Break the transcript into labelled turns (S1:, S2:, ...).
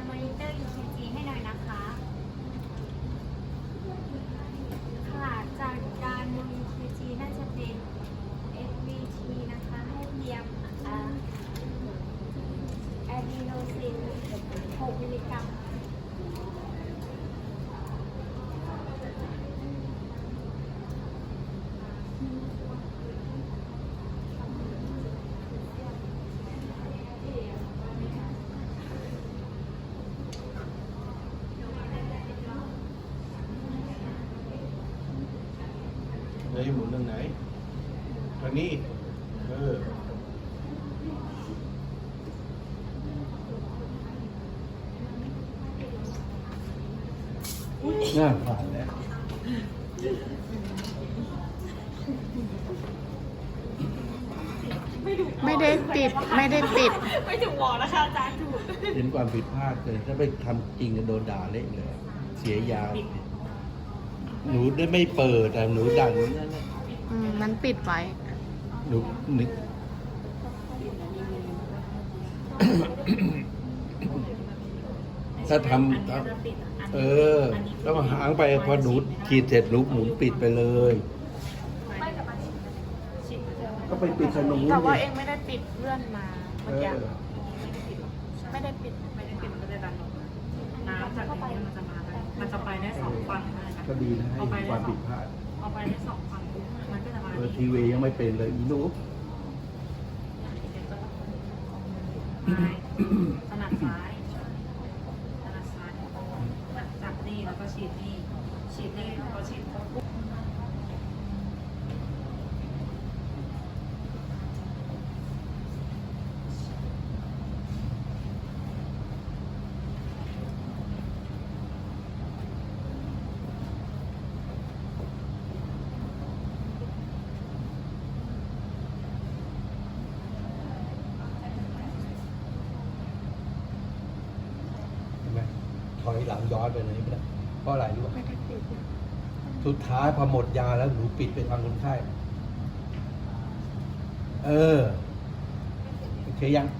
S1: านมอนิเตอร์ UCG ให้หน่อยนะคะ ค่ะจากการดู ECG น่าจะเป็น FVT นะคะ ให้เทียมอะแอดรีโนซิน 6 มิลลิกรัม
S2: เฮ้ยหมุนทางไหนทางนี้เออน่าผ่านแล้ว
S3: ไม่ได้ปิดไม่ได้ปิด
S4: ไม่ถึงวอนะคะอาจารย์ถูก
S2: เห็นความผิดพลาดเลยถ้าไปทำจริงก็โดนด่าเละเลย เสียยาว หนูได้ไม่เปิดแต่หนูดันนั่นน่ะ
S3: อืมมันปิดไว้
S2: หนูนึก ถ้าทำถ้าเออ แล้วมาหางไปพอหนูขีดเสร็จหนูหมุนปิดไปเลย ก็ไปปิดขนม
S3: แต่ว่าเองไม่ได้ปิดเลื่อนมา
S2: เอ
S3: เมื่อกี้
S2: อ
S3: ไม่ได้ปิด
S4: มาได้มันจะไปได้สองฝั่งเลยนะ
S2: ก็ดีนะให้
S4: เอาไปได้
S2: ความ
S4: สอ
S2: ผิ
S4: ง
S2: ดพลาด
S4: เอาไปได้สองฝั่งปุ๊บมันก็จะมา
S2: เออทีวียังไม่เป็นเลยอีหนู
S4: ถนัดซ้ายถนัดซ้ายจับนี่แล้วก็ฉีดนี่ฉีดนี่แล้วก็ฉีดปุ๊บ
S2: เห็นไหมถ อยหลังย้อนไปเลยไม่ได้เพราะอะไรรู้ป่ะ
S3: ไม่ได้ปิด
S2: สุดท้ายพอหมดยาแล้วหนูปิดไปทางคนไข้ เออ โอเคยัง
S3: โ